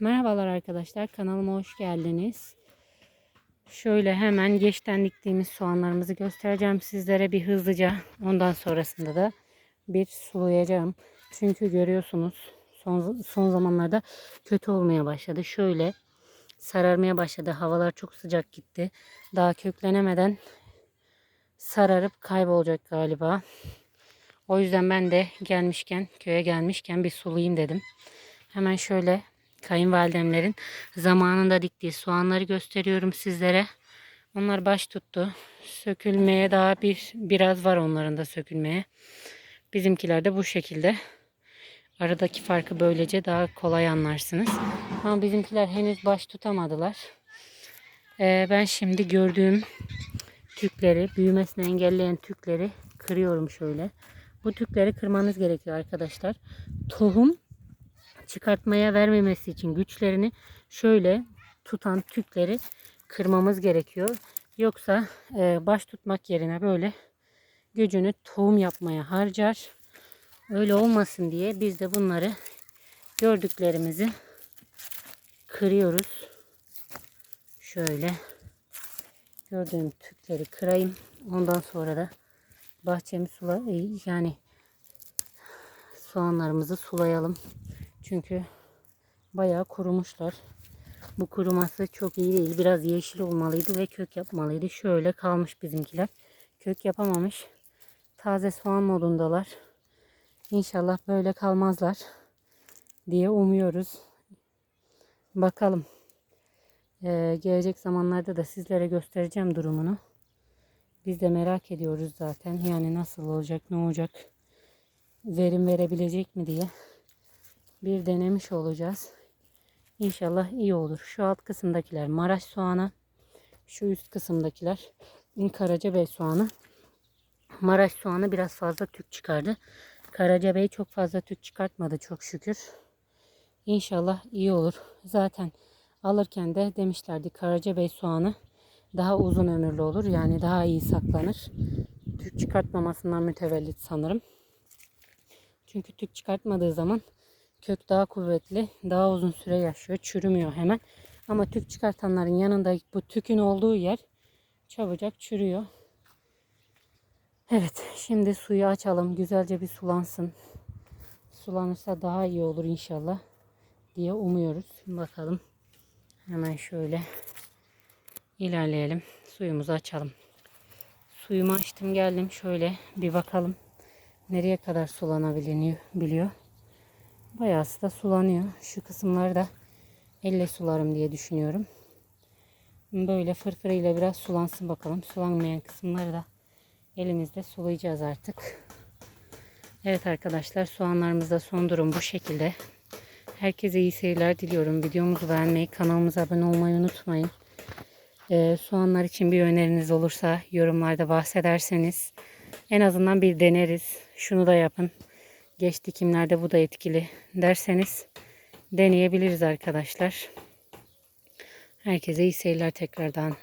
Merhabalar arkadaşlar kanalıma hoş geldiniz. Şöyle hemen geçten diktiğimiz soğanlarımızı göstereceğim sizlere bir hızlıca. Ondan sonrasında da bir sulayacağım. Çünkü görüyorsunuz son, son zamanlarda kötü olmaya başladı. Şöyle sararmaya başladı. Havalar çok sıcak gitti. Daha köklenemeden sararıp kaybolacak galiba. O yüzden ben de gelmişken köye gelmişken bir sulayayım dedim. Hemen şöyle kayınvalidemlerin zamanında diktiği soğanları gösteriyorum sizlere. Onlar baş tuttu. Sökülmeye daha bir biraz var onların da sökülmeye. Bizimkiler de bu şekilde. Aradaki farkı böylece daha kolay anlarsınız. Ama bizimkiler henüz baş tutamadılar. Ee, ben şimdi gördüğüm tükleri, büyümesini engelleyen tükleri kırıyorum şöyle. Bu tükleri kırmanız gerekiyor arkadaşlar. Tohum çıkartmaya vermemesi için güçlerini şöyle tutan tükleri kırmamız gerekiyor. Yoksa e, baş tutmak yerine böyle gücünü tohum yapmaya harcar. Öyle olmasın diye biz de bunları gördüklerimizi kırıyoruz. Şöyle gördüğüm tükleri kırayım. Ondan sonra da bahçemi sula yani soğanlarımızı sulayalım. Çünkü bayağı kurumuşlar. Bu kuruması çok iyi değil. Biraz yeşil olmalıydı ve kök yapmalıydı. Şöyle kalmış bizimkiler. Kök yapamamış. Taze soğan modundalar. İnşallah böyle kalmazlar diye umuyoruz. Bakalım. Ee, gelecek zamanlarda da sizlere göstereceğim durumunu. Biz de merak ediyoruz zaten. Yani nasıl olacak, ne olacak, verim verebilecek mi diye bir denemiş olacağız. İnşallah iyi olur. Şu alt kısımdakiler Maraş soğanı. Şu üst kısımdakiler Karacabey soğanı. Maraş soğanı biraz fazla tük çıkardı. Karacabey çok fazla tük çıkartmadı çok şükür. İnşallah iyi olur. Zaten alırken de demişlerdi Karacabey soğanı daha uzun ömürlü olur. Yani daha iyi saklanır. Tük çıkartmamasından mütevellit sanırım. Çünkü tük çıkartmadığı zaman kök daha kuvvetli, daha uzun süre yaşıyor. Çürümüyor hemen. Ama tük çıkartanların yanında bu tükün olduğu yer çabucak çürüyor. Evet, şimdi suyu açalım. Güzelce bir sulansın. Sulanırsa daha iyi olur inşallah diye umuyoruz. Bakalım. Hemen şöyle ilerleyelim. Suyumuzu açalım. Suyumu açtım geldim. Şöyle bir bakalım. Nereye kadar sulanabiliyor biliyor. Bayağı da sulanıyor. Şu kısımları da elle sularım diye düşünüyorum. Böyle fırfırıyla biraz sulansın bakalım. Sulanmayan kısımları da elimizde sulayacağız artık. Evet arkadaşlar soğanlarımızda son durum bu şekilde. Herkese iyi seyirler diliyorum. Videomuzu beğenmeyi, kanalımıza abone olmayı unutmayın. Ee, soğanlar için bir öneriniz olursa yorumlarda bahsederseniz en azından bir deneriz. Şunu da yapın. Geç dikimlerde bu da etkili derseniz deneyebiliriz arkadaşlar. Herkese iyi seyirler tekrardan.